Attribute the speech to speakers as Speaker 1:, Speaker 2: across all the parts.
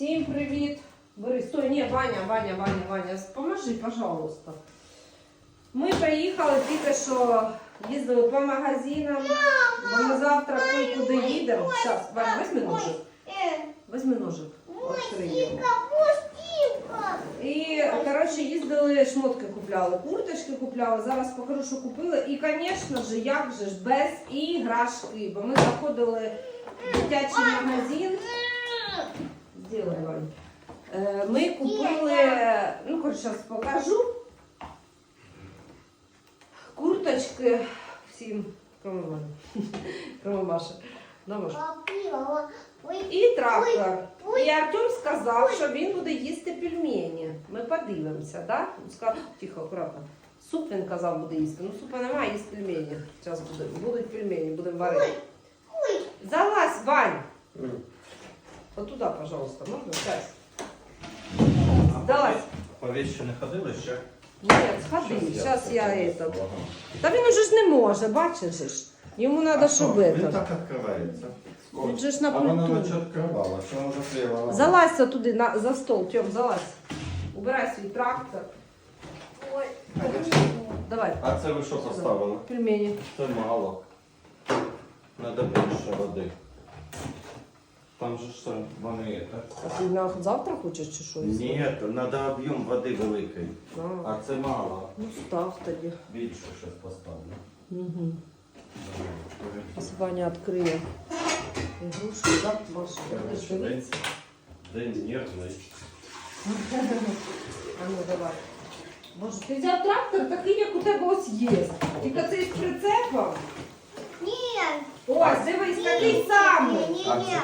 Speaker 1: Всім привіт. Бери, стой, ні, Ваня, Ваня, Ваня, Ваня, поможи, пожалуйста. Ми приїхали тільки що їздили по магазинам, бо ми завтра куди їдемо. Зараз, Ваня, візьми ножик. Візьми ножик. Відкриємо. І, коротше, їздили, шмотки купляли, курточки купляли. Зараз покажу, що купили. І, звісно ж, як же ж, без іграшки. Бо ми заходили в дитячий магазин. Сделай, Вань. Е, Ми купили, ну, коротше, зараз покажу. Курточки всім, кроме Вані, кроме Маші. Да, І трактор. І Артем сказав, що він буде їсти пельмені. Ми подивимося, да? Сказав, тихо, акуратно. Суп він казав буде їсти. Ну супа немає, їсть пельмені. Зараз буде, будуть пельмені, будемо варити. Залазь, Вань! Вот туда, пожалуйста, можно? Сейчас. Залазь.
Speaker 2: По вещи не ходили ще?
Speaker 1: Нет, сходи, сейчас я этот. Та він уже ж не може, бачиш же ж. Йому треба, щоб
Speaker 2: Він
Speaker 1: это.
Speaker 2: так відкривається.
Speaker 1: Він же ж на
Speaker 2: А вона
Speaker 1: пульту.
Speaker 2: наче відкривала, що вона закрила?
Speaker 1: Залазь туди на, за стол, Тьом, залазь. Убирай свій трактор. Ой, давай.
Speaker 2: А це ви що поставили?
Speaker 1: Пельмені.
Speaker 2: Це мало. Надо більше води. Там же ж це вони це.
Speaker 1: А ти на завтра хочеш чи що?
Speaker 2: Ні, треба об'єм води великий.
Speaker 1: А,
Speaker 2: А це мало.
Speaker 1: ну став тоді.
Speaker 2: Більше щось поставлю.
Speaker 1: Угу. Ваня відкриє ігрушку, так, Маша? Будеш
Speaker 2: День,
Speaker 1: дивитися?
Speaker 2: день нервний.
Speaker 1: А ну давай. Боже, ти взяв трактор такий, як у тебе ось є. Тільки цей з прицепом. Ось, дивись, такий самий.
Speaker 2: А це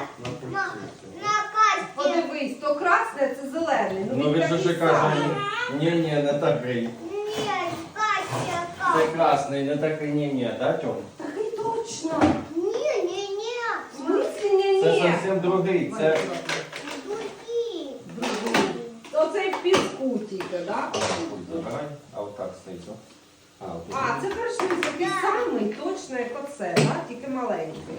Speaker 2: на пульті.
Speaker 1: Подивись, то красне, це зелений. Ну,
Speaker 2: Ну
Speaker 1: він
Speaker 2: же
Speaker 1: такий
Speaker 2: ще каже,
Speaker 1: самий.
Speaker 2: ні, ні, не такий. Це красний, не такий, ні, ні, да, Тьом?
Speaker 1: Такий точно. В смислі ні,
Speaker 2: Це
Speaker 1: ні.
Speaker 2: зовсім другий, це
Speaker 1: Оцей в піску тільки, так?
Speaker 2: Забирай, а отак стоїть. о. А,
Speaker 1: це перший такий самий точно, як оце, да? тільки маленький.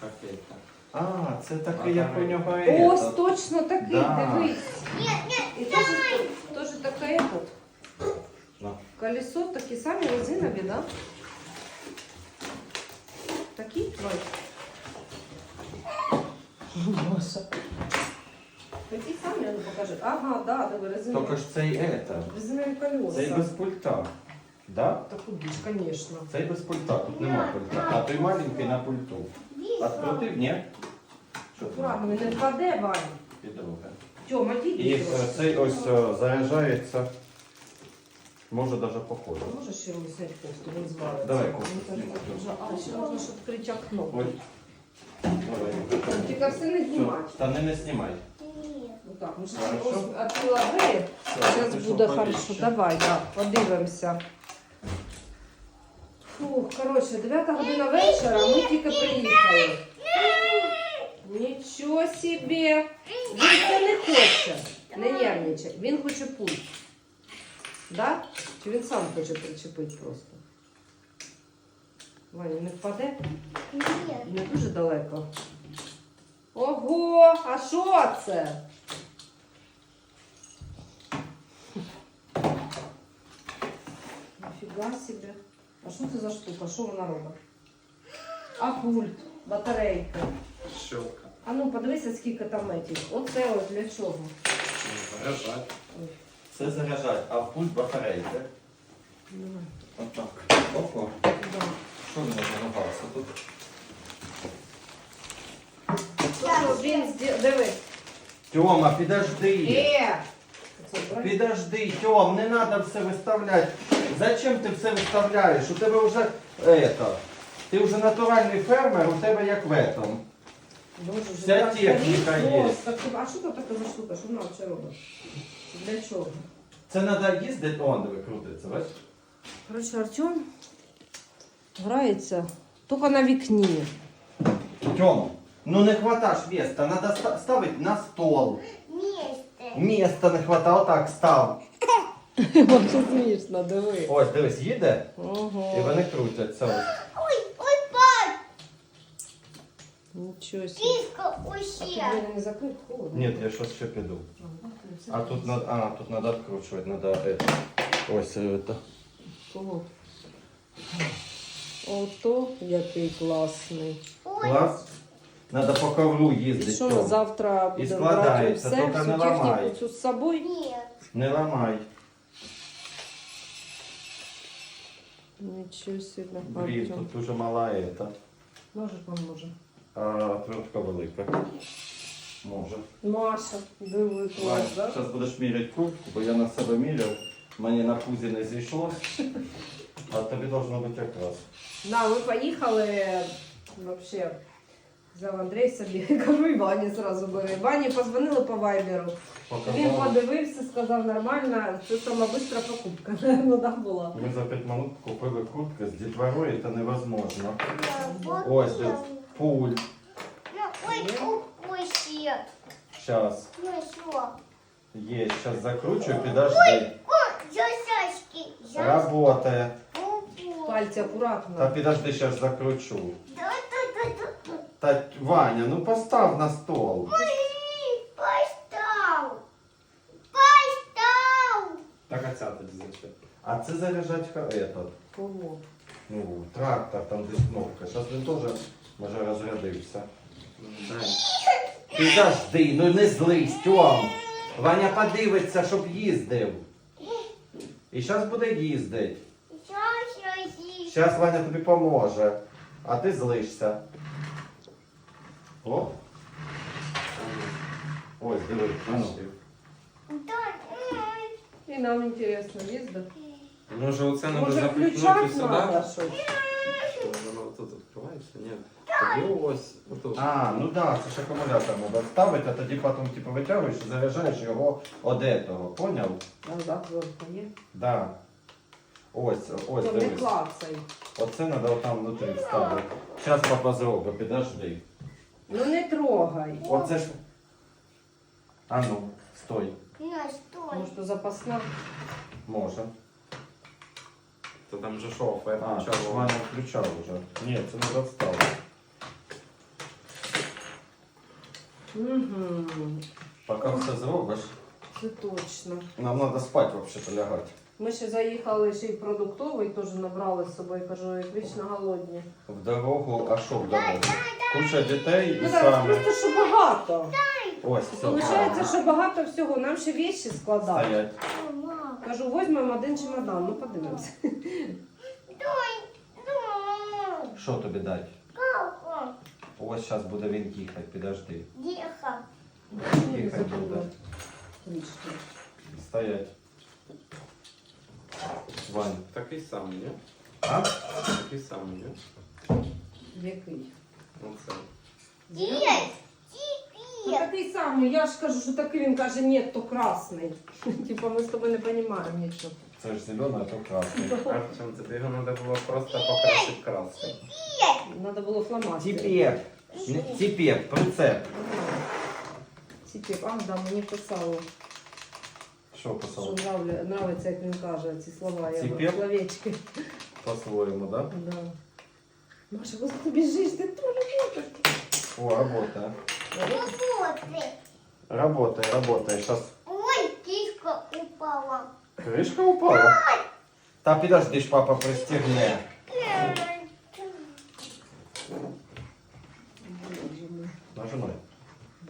Speaker 2: Кофейка. А, це такий, як у нього
Speaker 1: Ось
Speaker 2: этот.
Speaker 1: точно такий,
Speaker 2: Да.
Speaker 1: дивись. І теж, теж таке этот.
Speaker 2: На.
Speaker 1: Колесо такі самі резинові, да? Такі твої. Маша. Такі самі, ну покажи. Ага, да, диви, резинові.
Speaker 2: Тільки ж цей это.
Speaker 1: Резинові колеса.
Speaker 2: Цей без пульта. Да?
Speaker 1: Та куди ж, звісно.
Speaker 2: Цей без пульта, тут нема пульта. А той маленький на пульту. Открутив, ні? Що?
Speaker 1: Аккуратно, він не впаде, Ваня.
Speaker 2: І друге.
Speaker 1: Тьома,
Speaker 2: І
Speaker 1: дійди.
Speaker 2: е, цей ось е, заряджається. Може навіть походу.
Speaker 1: Можеш йому зняти кофту, він звалиться.
Speaker 2: Давай
Speaker 1: Він
Speaker 2: кофту
Speaker 1: так дуже- А, ще можна ж відкрити окно.
Speaker 2: Ой. Давай.
Speaker 1: Тільки все не знімати.
Speaker 2: Все, Та не, не знімай.
Speaker 1: Ну так, ну що
Speaker 2: Хорошо.
Speaker 1: відкрила двері. Зараз буде хорошо. Давай, да, подивимося. Фух, коротше, 9 година вечора, ми тільки приїхали. Нічого собі. Він це не хоче. Не нервничай. Він хоче пульт. Да? Чи він сам хоче причепити просто? Ваня, не впаде? Не дуже далеко. Ого, а що це? Ніфіга собі. А що це за штука? Що вона робить? А пульт, батарейка.
Speaker 2: Щелка.
Speaker 1: А ну подивися, скільки там етіх. Оце ось для чого.
Speaker 2: Заряджать.
Speaker 1: Ой.
Speaker 2: Це заряджать, а в пульт батарейка.
Speaker 1: Давай.
Speaker 2: Отак. Ого.
Speaker 1: Да.
Speaker 2: Що він замагався тут?
Speaker 1: Тобто він зді- Дивись.
Speaker 2: Тьома, підожди.
Speaker 1: Е!
Speaker 2: Підожди, Тьом, не треба все виставляти. Зачем ти все виставляєш? У тебе вже это. Ти вже натуральний фермер, у тебе як в этом.
Speaker 1: Боже,
Speaker 2: Вся
Speaker 1: так
Speaker 2: техніка є.
Speaker 1: просто. А що це така за штука? Що вона взагалі робить? Для чого?
Speaker 2: Це треба їздити, он диви, крутиться, бачиш?
Speaker 1: Коротше, Артем грається тільки на вікні.
Speaker 2: Тьом, ну не хваташ веста, треба ставити на стол. Міста не хватає, отак став.
Speaker 1: Дуже смішно, диви.
Speaker 2: Ось, дивись, їде, і
Speaker 1: Ого.
Speaker 2: вони крутяться. Ось.
Speaker 1: Нічого собі.
Speaker 3: Киска
Speaker 1: А двері не закрив? Холодно.
Speaker 2: Ні, я щось ще піду. А тут надо, а, тут надо откручивать, надо это. Ось это.
Speaker 1: Кого? Ото який класний.
Speaker 3: Ой,
Speaker 2: Клас. Надо по ковру
Speaker 1: І
Speaker 2: їздити.
Speaker 1: що завтра будемо брати
Speaker 2: складається,
Speaker 1: все,
Speaker 2: тільки
Speaker 1: всю
Speaker 2: не ламай.
Speaker 1: техніку цю з собою?
Speaker 3: нет.
Speaker 2: Не ламай.
Speaker 1: Нічого собі.
Speaker 2: Блін,
Speaker 1: Артем.
Speaker 2: тут дуже мала это.
Speaker 1: Може, поможе.
Speaker 2: А отвертка велика. Може.
Speaker 1: Маша, диви клас, да?
Speaker 2: Зараз будеш міряти куртку, бо я на себе міряв. Мені на пузі не зійшлось. А тобі должно бути якраз.
Speaker 1: Да, ми поїхали вообще. Взяв Андрій собі, кажу, і Вані зразу бери. Вані позвонили по вайберу. Він подивився, сказав нормально, це сама бистра покупка, ну да, була.
Speaker 2: Ми за 5 минут купили куртку з дітворою, це невозможно. Ось тут пуль.
Speaker 3: Ну, ой, ой, усе.
Speaker 2: Сейчас
Speaker 3: Ну что?
Speaker 2: є. Сейчас закручу, підожди.
Speaker 3: О, засаски.
Speaker 2: Работає.
Speaker 1: Пальці
Speaker 2: Та
Speaker 1: акуратно.
Speaker 2: підожди, зараз закручу.
Speaker 3: Да.
Speaker 2: Та Ваня, ну постав на стол.
Speaker 3: Ой, Постав. Постав.
Speaker 4: Так а ця тоді зачем?
Speaker 2: А це заряджать ха- этот.
Speaker 1: Кого?
Speaker 2: Ну, трактор, там десь кнопка. Зараз він теж може розрядився.
Speaker 4: Дай.
Speaker 2: Підожди, ну не злись, Тьом. Ваня подивиться, щоб їздив. І зараз буде їздити. Зараз Ваня тобі поможе. А ти злишся. О, ось, диви. а ну.
Speaker 3: Да, ой.
Speaker 1: І нам інтересно, їздив.
Speaker 4: Може оце треба
Speaker 1: Може
Speaker 4: запихнути
Speaker 1: включати
Speaker 4: сюди?
Speaker 1: треба щось?
Speaker 4: Воно тут відкривається? Ні. Тоді ось. Отут.
Speaker 2: А, ну да, це ж акумулятор треба ставити, а тоді потім типу, витягуєш і заряджаєш його од этого. Поняв?
Speaker 1: А, да, є.
Speaker 2: Да. Ось, ось,
Speaker 1: То не
Speaker 2: дивись.
Speaker 1: клацай.
Speaker 2: Оце треба отам внутрі вставити. Зараз папа зробить, підожди.
Speaker 1: Ну не трогай.
Speaker 2: Оце ж. А ну, стой.
Speaker 3: На, стой.
Speaker 1: Може, то запасна.
Speaker 2: Може.
Speaker 4: То там же шофер.
Speaker 2: А, це ж
Speaker 4: чого?
Speaker 2: Ваня включав вже. Ні, це не доставити.
Speaker 1: Угу.
Speaker 2: Поки все зробиш,
Speaker 1: Це точно.
Speaker 2: нам треба спати взагалі лягати.
Speaker 1: Ми ще заїхали ще й в продуктовий, теж набрали з собою, кажу, як вічно голодні.
Speaker 2: В дорогу, а що в дорогу? Куча дітей і
Speaker 1: Ну зараз
Speaker 2: саме.
Speaker 1: просто що багато.
Speaker 2: Ось, все.
Speaker 1: Получається, що багато всього. Нам ще вещі складати.
Speaker 2: Стоять.
Speaker 3: Мама.
Speaker 1: Кажу, візьмемо один чемодан, ну подивимося.
Speaker 3: Дай, дай.
Speaker 2: Що тобі дати?
Speaker 3: Папа.
Speaker 2: Ось зараз буде він їхати, підожди.
Speaker 3: Диха.
Speaker 1: Не
Speaker 2: Їхати буде.
Speaker 1: Річки.
Speaker 2: Стоять. Вань.
Speaker 4: Такий самий, ні?
Speaker 2: А?
Speaker 4: Такий самий, ні?
Speaker 1: Який?
Speaker 3: Есть.
Speaker 1: Ну такий самий, я ж кажу, що такий він каже, ні, то красний. Типа ми з тобою не розуміємо нічого.
Speaker 2: Це ж зелене, а то красне.
Speaker 4: Артем, тобі його треба було просто покрасити краскою.
Speaker 1: Треба було фломастер.
Speaker 2: Тепер. Не- Тепер, прицеп.
Speaker 1: Тепер, а, да, мені писало,
Speaker 2: Що
Speaker 1: що
Speaker 2: писав?
Speaker 1: нравля, нравиться, як він каже, ці слова, я
Speaker 2: Тепер?
Speaker 1: словечки.
Speaker 2: По-своєму, да?
Speaker 1: Да. Маша, куди ти біжиш? Ти теж можеш.
Speaker 2: О, работає.
Speaker 3: Работай.
Speaker 2: Работає, работає. Сейчас
Speaker 3: Ой, киска упала.
Speaker 2: кришка упала. Та підожди ж, папа пристігне.
Speaker 1: Боже мой.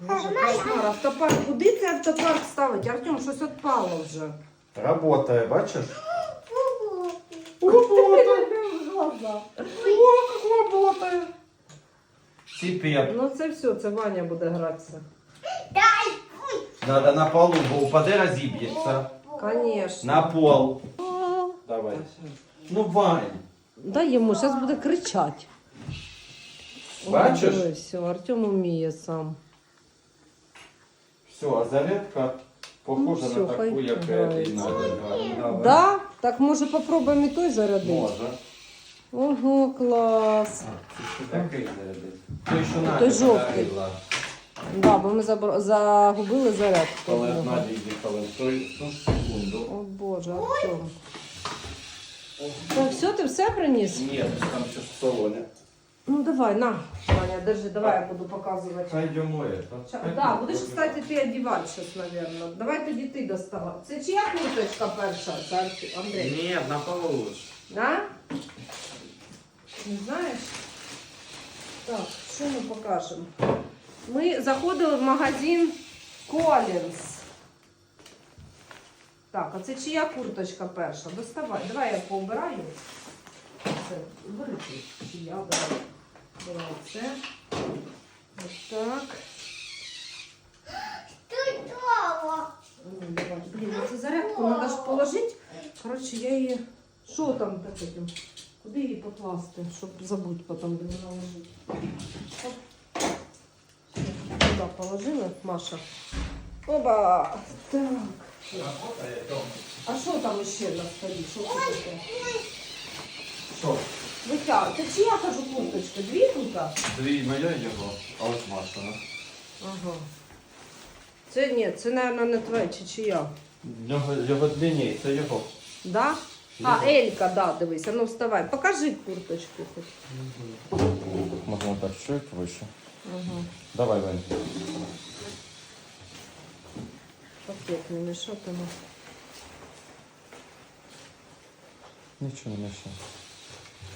Speaker 2: Нажимай.
Speaker 1: Боже, кошмар. Автопарк. Куди цей автопарк ставить? Артем, щось відпало вже.
Speaker 2: Работає, бачиш?
Speaker 3: Работай.
Speaker 1: Глаза.
Speaker 2: О, як работає. Тепер.
Speaker 1: Ну це все, це Ваня буде гратися.
Speaker 3: Дай.
Speaker 2: Надо на полу, бо упаде розіб'ється.
Speaker 1: Конечно.
Speaker 2: На пол. Давай. Ну, Вань.
Speaker 1: Дай йому, зараз буде кричати.
Speaker 2: Бачиш?
Speaker 1: Все, Артем вміє сам.
Speaker 2: Все, а зарядка похожа
Speaker 1: Ну, всё,
Speaker 2: на таку, як
Speaker 1: грається.
Speaker 2: і надо.
Speaker 1: Да? Так може попробуємо і той зарядити?
Speaker 2: Може.
Speaker 1: Ого, клас.
Speaker 2: Це такий зарядить. Той, що Надя
Speaker 1: Той жовтий.
Speaker 2: подарила,
Speaker 1: Да, бо ми забр- загубили зарядку.
Speaker 2: Коли в той ту ж секунду.
Speaker 1: О Боже, Артем. Так, все, ти все приніс?
Speaker 2: Ні, там ще в салоні.
Speaker 1: Ну давай, на, Ваня, держи, давай я буду показувати.
Speaker 2: Пойдемо это.
Speaker 1: Ща- Да, будеш, кстати, ти одягати щось, наверное. Давай тоді ти доставай. Це чия курточка перша, Це Андрій?
Speaker 4: Нет, на полу.
Speaker 1: А? Не знаєш? Так, що ми покажемо? Ми заходили в магазин Collins. Так, а це чия курточка перша? Доставай. Давай я поубираю. Це, бери. Чия, давай. Давай це. Ось так. Ну. Блін, це зарядку треба ж положити. Коротше, я її. Що там таке? Куди її покласти, щоб забути потім де вона лежить? Туди положили, Маша. Оба! Так. А що там ще на столі? Що це таке?
Speaker 2: Що?
Speaker 1: Витяг. Це чия кажу курточка? Дві тут?
Speaker 2: Дві моя його, а ось Машина.
Speaker 1: Ага. Це ні, це, мабуть, не твоя чи чия.
Speaker 2: Його, його длинній, це його.
Speaker 1: Да? А, Елька, да, дивись, а ну вставай. Покажи курточку хоч.
Speaker 2: Можна так чуть вище.
Speaker 1: Ага.
Speaker 2: Давай, Вань.
Speaker 1: Пакет не мішатиме.
Speaker 2: Нічого не мешає.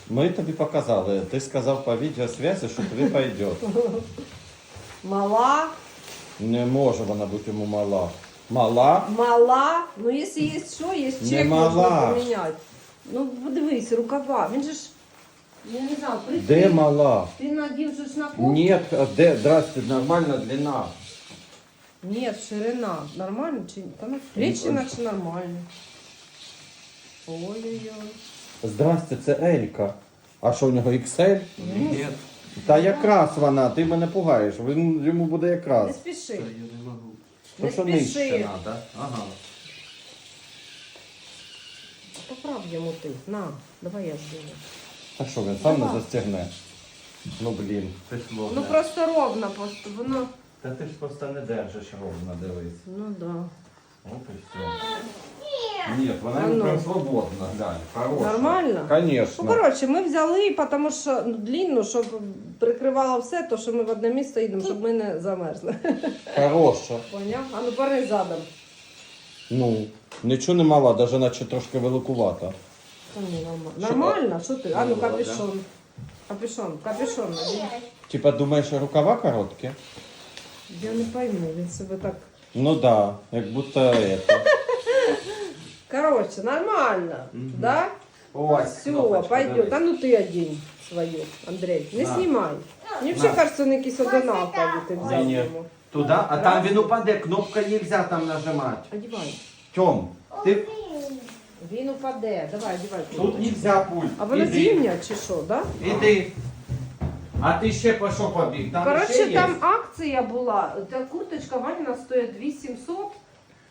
Speaker 2: Ми тобі показали. Ти сказав по відеосвязі, що тобі пойде.
Speaker 1: Мала,
Speaker 2: Не може вона бути йому мала. Мала?
Speaker 1: мала. Ну, якщо є що, є
Speaker 2: Не
Speaker 1: чек,
Speaker 2: мала.
Speaker 1: можна поміняти. Ну, подивись, рукава. Він же ж, я не знаю, прикрий.
Speaker 2: Де мала?
Speaker 1: Ти надів же ж на куртку?
Speaker 2: Ні, а де, здрасте, нормальна длина.
Speaker 1: Ні, ширина. Нормально чи ні? Та ну, плечі наче нормально. Ой-ой-ой.
Speaker 2: Здрасте, це Елька. А що у нього XL?
Speaker 4: Нет.
Speaker 2: Та якраз вона, ти мене пугаєш. Він йому буде
Speaker 1: Не
Speaker 2: якраз.
Speaker 4: Да
Speaker 1: спіши.
Speaker 4: я не могу.
Speaker 1: Не
Speaker 2: що нижче
Speaker 1: спіши.
Speaker 2: треба. Ага.
Speaker 1: Поправ йому ти. На, давай я здію.
Speaker 2: А що він сам не
Speaker 1: Давай.
Speaker 2: застягне? Ну блін, ти ж
Speaker 1: Ну просто ровно, просто воно.
Speaker 2: Та ти ж просто не держиш ровно, дивись.
Speaker 1: Ну да.
Speaker 2: От і все. Ні, вона
Speaker 1: А ну.
Speaker 2: прям свободна, глянь, хороша.
Speaker 1: Нормально?
Speaker 2: Конечно.
Speaker 1: Ну, коротше, ми взяли, тому що ну, длинну, щоб прикривало все, то що ми в одне місце їдемо, щоб ми не замерзли.
Speaker 2: Хороша.
Speaker 1: Поняв? А ну пари задом.
Speaker 2: Ну, нічого не мала, навіть наче трошки великувата.
Speaker 1: Та ні, нормально.
Speaker 2: Що?
Speaker 1: Нормально? Що ти? А ну капюшон. Капюшон, капюшон. надій.
Speaker 2: Типа думаєш, рукава короткі?
Speaker 1: Я не пойму, він себе так.
Speaker 2: Ну да, як будто это.
Speaker 1: Коротше, нормально. Да?
Speaker 2: Ось,
Speaker 1: Все,
Speaker 2: кнопочка,
Speaker 1: пойдет.
Speaker 2: дивись.
Speaker 1: А ну ти одінь свою, Андрей. Не
Speaker 2: На.
Speaker 1: знімай. Мені
Speaker 2: На.
Speaker 1: взагалі кажеться, вони якісь одинакові ти взяв
Speaker 2: Ні-ні.
Speaker 1: йому.
Speaker 2: Туда, а там він упаде, кнопка нельзя там нажимати.
Speaker 1: Одівай.
Speaker 2: Тьом, ти
Speaker 1: Він упаде. Давай, одівай.
Speaker 2: тут нельзя пульт.
Speaker 1: А вона
Speaker 2: Іди.
Speaker 1: чи що, да?
Speaker 2: Іди. А ти ще по що побіг? Там ще
Speaker 1: Коротше,
Speaker 2: є?
Speaker 1: там акція була. Та курточка Ваніна стоїть 2700,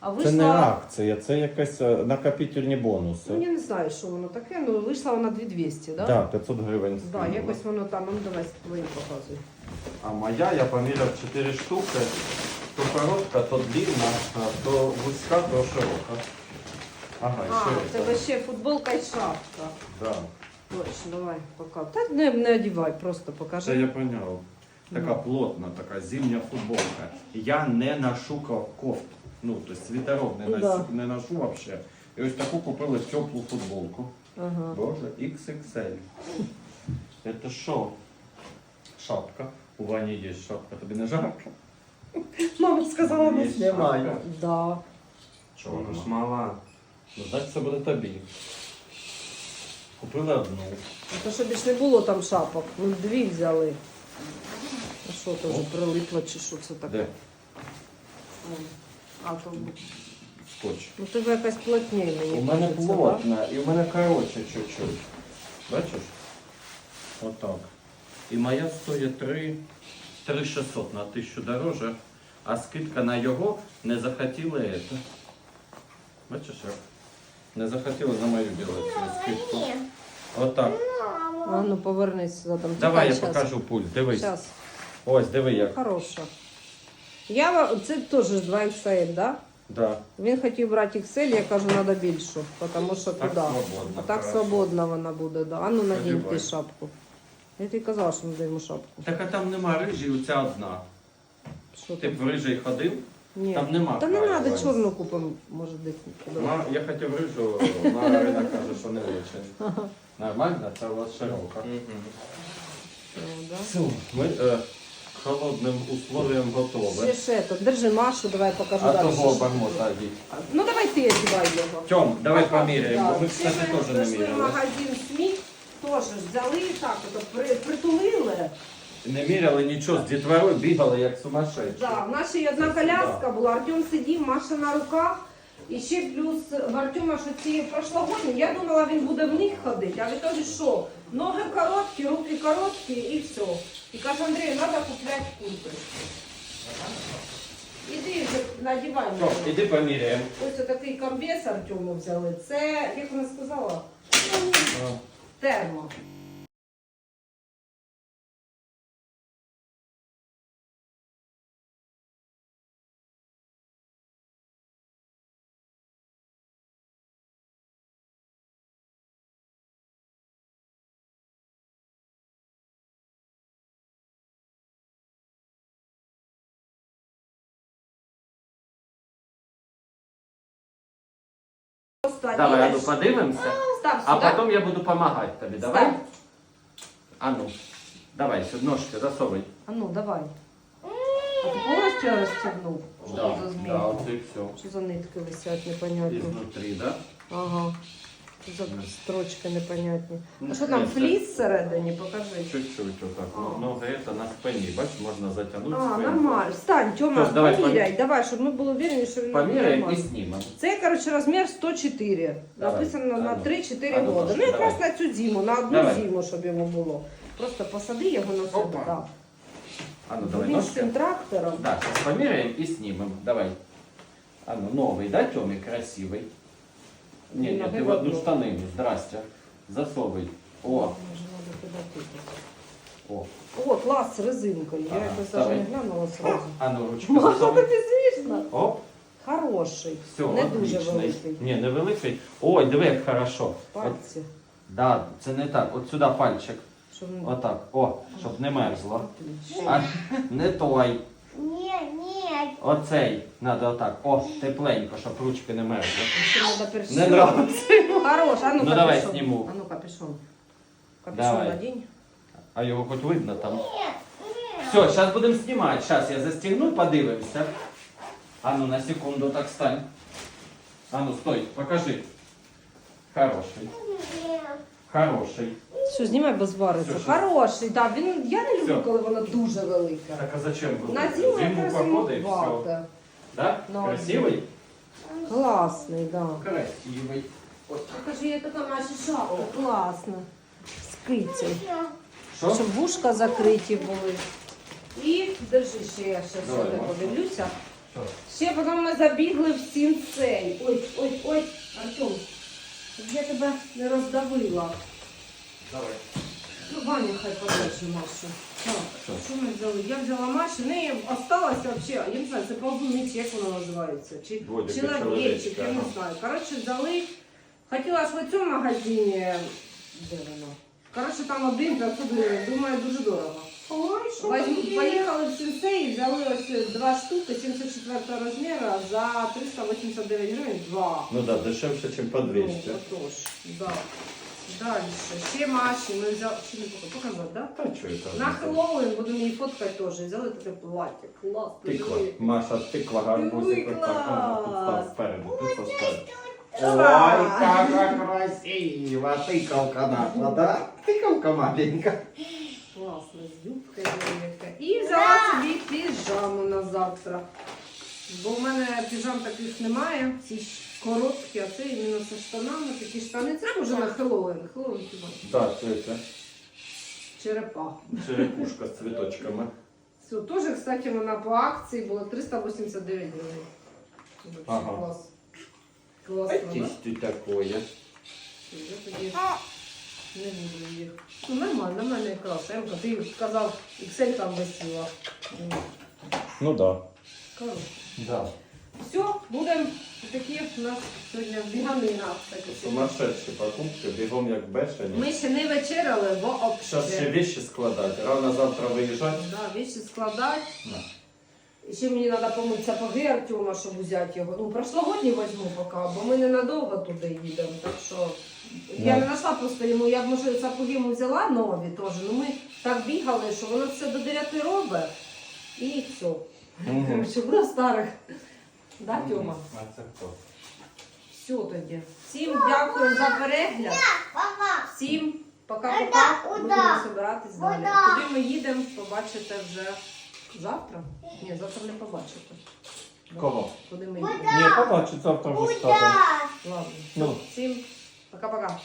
Speaker 1: а
Speaker 2: Це не акція, це якась е, накопительні бонуси.
Speaker 1: Ну, я не знаю, що воно таке, ну вийшла вона 2200, да?
Speaker 2: Да, 500 гривень.
Speaker 1: Да, якось воно там, ну давай твої показуй.
Speaker 2: А моя, я поміряв 4 штуки. То коротка, то длинна, то вузька, то широка. Ага,
Speaker 1: А,
Speaker 2: ще
Speaker 1: в тебе ще футболка і шапка.
Speaker 2: Да.
Speaker 1: Точно, давай, пока. Та не, не одівай, просто покажи.
Speaker 2: Це я поняв. Така
Speaker 1: Ну.
Speaker 2: плотна, така зимня футболка. Я не ношу ко- кофт. Ну, тобто світерок не,
Speaker 1: Ну, да.
Speaker 2: не ношу взагалі. І ось таку купили теплу футболку.
Speaker 1: Ага.
Speaker 2: Боже, XXL. Это що? Шапка. У Вані є шапка, тобі не жарко?
Speaker 1: Мама сказала,
Speaker 2: Є
Speaker 1: не
Speaker 2: шапка.
Speaker 1: Да.
Speaker 2: Чого
Speaker 4: Вона ж
Speaker 2: нема?
Speaker 4: мала.
Speaker 2: Ну, значить, це буде тобі. Купили одну.
Speaker 1: А то що більш не було там шапок. Ну, дві взяли. А що то вже прилипло чи що це таке?
Speaker 2: Де?
Speaker 1: То...
Speaker 2: Скотч.
Speaker 1: Ну тебе якась плотніє мені.
Speaker 2: У мене
Speaker 1: кажеться,
Speaker 2: плотна і у мене коротше чуть-чуть. Бачиш? Отак. І моя стоїть 3, 3600 на 1000 дороже, а скидка на його не захотіли это. Бачиш як? Не захотіли на мою делать скидку. Отак.
Speaker 1: А ну повернись там.
Speaker 2: Давай я покажу пульт. Дивись.
Speaker 1: Щас.
Speaker 2: Ось, диви як.
Speaker 1: Хороша. Я, це теж 2 XL, да?
Speaker 2: Да.
Speaker 1: Він хотів брати XL, я кажу, треба більшу, тому що
Speaker 2: Так
Speaker 1: туди.
Speaker 2: свободно,
Speaker 1: А так
Speaker 2: хорошо.
Speaker 1: свободно вона буде, да. А ну надінь ти шапку. Я тобі казала, що ми даємо шапку.
Speaker 2: Так а там нема рижі, оця одна.
Speaker 1: Що
Speaker 2: Ти
Speaker 1: там?
Speaker 2: б в рижий ходив?
Speaker 1: Ні.
Speaker 2: Там нема.
Speaker 1: Та не
Speaker 2: краю,
Speaker 1: треба
Speaker 2: Вань.
Speaker 1: чорну купимо, може десь.
Speaker 2: Ма- Я хотів рижу, Марина каже, що не очень. Нормально? Це у вас широка.
Speaker 1: Ну, да.
Speaker 2: Все, ми е, холодним условием
Speaker 1: Ще ще то. Держи Машу, давай покажу
Speaker 2: А
Speaker 1: далі.
Speaker 2: того
Speaker 1: що-. Ну давай ти одівай його.
Speaker 2: Тьом, давай поміряємо.
Speaker 1: да.
Speaker 2: Ми, кстати, теж не
Speaker 1: в
Speaker 2: міряли.
Speaker 1: магазин Сміт, теж взяли і так, ото при, притулили.
Speaker 2: Не міряли нічого, з дітворою бігали, як сумасшедші.
Speaker 1: Да, в нас ще й одна коляска була, Артем сидів, Маша на руках. І ще плюс в Артема, що ці прошлогодні, я думала, він буде в них ходити, а в ітогі що? Ноги короткі, руки короткі і все. І каже, Андрій, треба купляти курточку. Іди вже надівай.
Speaker 2: Тьом, іди поміряємо.
Speaker 1: Ось такий комбез Артему взяли. Це, як вона сказала, термо. Просто
Speaker 2: Давай, а ну
Speaker 1: одінеш.
Speaker 2: подивимося.
Speaker 1: Став
Speaker 2: А
Speaker 1: сюди.
Speaker 2: потім я буду допомагати тобі. Давай?
Speaker 1: Став.
Speaker 2: А ну, давай, сюди ножки засовуй.
Speaker 1: А ну, давай. А ти повністю розтягнув? Що
Speaker 2: Да,
Speaker 1: за змій?
Speaker 2: да, оце і все.
Speaker 1: Що за нитки висять непонятно.
Speaker 2: Ізнутрі, да?
Speaker 1: Ага Що за строчки непонятні.
Speaker 2: Ну,
Speaker 1: А що там,
Speaker 2: це-
Speaker 1: фліс всередині? Покажи.
Speaker 2: Чуть-чуть отак.
Speaker 1: А.
Speaker 2: Ну, ноги це на спині, бач, можна затягнути
Speaker 1: А,
Speaker 2: спину.
Speaker 1: нормально. Встань, Тьома,
Speaker 2: Тож, давай,
Speaker 1: поміряй, давай, щоб ми були впевнені, що він
Speaker 2: Поміряємо і
Speaker 1: нормальний.
Speaker 2: знімемо.
Speaker 1: Це, коротше, розмір 104.
Speaker 2: Давай.
Speaker 1: Написано на
Speaker 2: А ну.
Speaker 1: 3-4
Speaker 2: А ну,
Speaker 1: роки.
Speaker 2: тож,
Speaker 1: Ну, якраз
Speaker 2: давай.
Speaker 1: на цю зиму, на одну
Speaker 2: Давай.
Speaker 1: зиму, щоб йому було. Просто посади його на себе.
Speaker 2: Опа.
Speaker 1: Да.
Speaker 2: А ну, давай
Speaker 1: Він з
Speaker 2: ножки.
Speaker 1: цим трактором.
Speaker 2: Да, сейчас померяем и снимем. Давай. А ну, новый, да, Тёмик, красивый? Не,
Speaker 1: Ну,
Speaker 2: не, ты
Speaker 1: наверное,
Speaker 2: в одну
Speaker 1: ну.
Speaker 2: штанину. Здрасте. Засовывай. О,
Speaker 1: Може, надо подати.
Speaker 2: о.
Speaker 1: О, клас з резинкою. Я
Speaker 2: Ага,
Speaker 1: якось
Speaker 2: давай.
Speaker 1: навіть не глянула сразу.
Speaker 2: А ну, ручку
Speaker 1: Маша,
Speaker 2: засовуй.
Speaker 1: тобі смішно?
Speaker 2: Оп,
Speaker 1: Хороший.
Speaker 2: все,
Speaker 1: не дуже
Speaker 2: отличный.
Speaker 1: великий.
Speaker 2: Не, не великий. Ой, диви, як хорошо. От,
Speaker 1: Пальці.
Speaker 2: да, це не так. От сюди пальчик.
Speaker 1: Щоб не...
Speaker 2: Отак. О, щоб не мерзло.
Speaker 1: Отлично.
Speaker 2: А не той.
Speaker 3: Нет, нет.
Speaker 2: Оцей. Надо отак. О, тепленько, щоб ручки не мерзли.
Speaker 1: Надо перший.
Speaker 2: Не нравится.
Speaker 1: Хорош, а ну,
Speaker 2: Ну, давай
Speaker 1: капюшон.
Speaker 2: сниму.
Speaker 1: А ну капюшон. Капюшон
Speaker 2: Давай.
Speaker 1: надень.
Speaker 2: А його хоч видно там. Все, сейчас будем снимать. Сейчас я застегну, подивимся. А ну на секунду так стань. А ну стой, покажи. Хороший. Хороший.
Speaker 1: Що, знімай, бо звариться.
Speaker 2: Все, що?
Speaker 1: Хороший, так. Він... Я не люблю,
Speaker 2: Все.
Speaker 1: коли воно дуже велике.
Speaker 2: Так а зачем було?
Speaker 1: На зиму якраз йому
Speaker 2: походи і все.
Speaker 1: варто.
Speaker 2: Да?
Speaker 1: Ну,
Speaker 2: Красивий?
Speaker 1: Класний, да.
Speaker 2: Красивий.
Speaker 1: Покажи, я така наша шапка, класна. З кицею.
Speaker 2: Що?
Speaker 1: Щоб вушка закриті були. І держи ще я ще
Speaker 2: Давай,
Speaker 1: сюди
Speaker 2: Маша.
Speaker 1: подивлюся.
Speaker 2: Що?
Speaker 1: Ще потім ми забігли в сінцей. Ой, ой, ой, Артем, я тебе не роздавила.
Speaker 2: Давай.
Speaker 1: Ну, Ваня хай побачить Машу. Так,
Speaker 2: Що?
Speaker 1: що ми взяли? Я взяла Маші, в неї осталося взагалі, я не знаю, це ползунич, як воно називається. Чи
Speaker 2: Дводика,
Speaker 1: чоловічик, я не знаю. Коротше, взяли. Хотіла ж в цьому магазині. Де воно? Коротше, там один 500 гривень. Думаю, дуже дорого.
Speaker 3: Ой, что
Speaker 1: Возьм- Поїхали в сенсей і взяли ось два штуки 74 розміру за 389 гривень. Два.
Speaker 2: Ну да, дешевше, ніж по 200.
Speaker 1: Ну, отож, да. Дальше. Ще Маші ми взяли. Чи не пока- показати, да?
Speaker 2: Та що це?
Speaker 1: На Хеллоуін будемо її фоткати теж. Взяли таке плаття. Клас.
Speaker 2: Тиква. Маша, тиква гарбузик.
Speaker 1: Диви,
Speaker 2: ось так, а, тут
Speaker 1: клас.
Speaker 2: спереду, тут спереду. Ой, какая красива тыкалка наша, да? Тыкалка маленькая.
Speaker 1: Класно, з юбкою велика. І взяла собі піжаму на завтра. Бо в мене піжам таких немає. Ці ж короткі, а це іменно зі штанами, такі штани. Це вже на Хеллоуін. Хеллоуін хіба?
Speaker 2: Да, це це.
Speaker 1: Черепа.
Speaker 2: Черепушка з цвіточками.
Speaker 1: Все, теж, кстати, вона по акції була 389 гривень.
Speaker 2: Ага.
Speaker 1: клас. Класно, да?
Speaker 2: Кистю такое.
Speaker 1: Я тоді не буду їх. Ну, нормально, на мене якраз. Емка, ти сказав, Excel там висіла.
Speaker 2: Ну да.
Speaker 1: Коротше.
Speaker 2: Да.
Speaker 1: Все, Будемо такі у нас сьогодні біганина.
Speaker 2: Сумасшедші покупки, бігом як бешені.
Speaker 1: Ми ще не вечеряли, бо
Speaker 2: Зараз ще
Speaker 1: обще.
Speaker 2: вещи складати. Рано завтра виїжджати.
Speaker 1: Да, вещи складати.
Speaker 2: На.
Speaker 1: І ще мені треба помити сапоги Артема, щоб взяти його. Ну, прошлогодні візьму поки, бо ми ненадовго туди їдемо. Так що я не знайшла просто йому, я б може сапоги йому взяла нові теж. Ну ми так бігали, що воно все до 9 робить. І все.
Speaker 2: Мгм.
Speaker 1: Короче, буде старих. Да, Тьома?
Speaker 2: А це хто?
Speaker 1: Все тоді. Всім дякую за перегляд.
Speaker 3: Папа.
Speaker 1: Всім пока-пока. Будемо збиратись далі. Куди ми їдемо, побачите вже завтра. Ні, завтра не побачите.
Speaker 2: Кого?
Speaker 1: Куди ми їдемо?
Speaker 2: Ні, побачить завтра вже?
Speaker 1: Ладно.
Speaker 2: Ну.
Speaker 1: Всім пока-пока.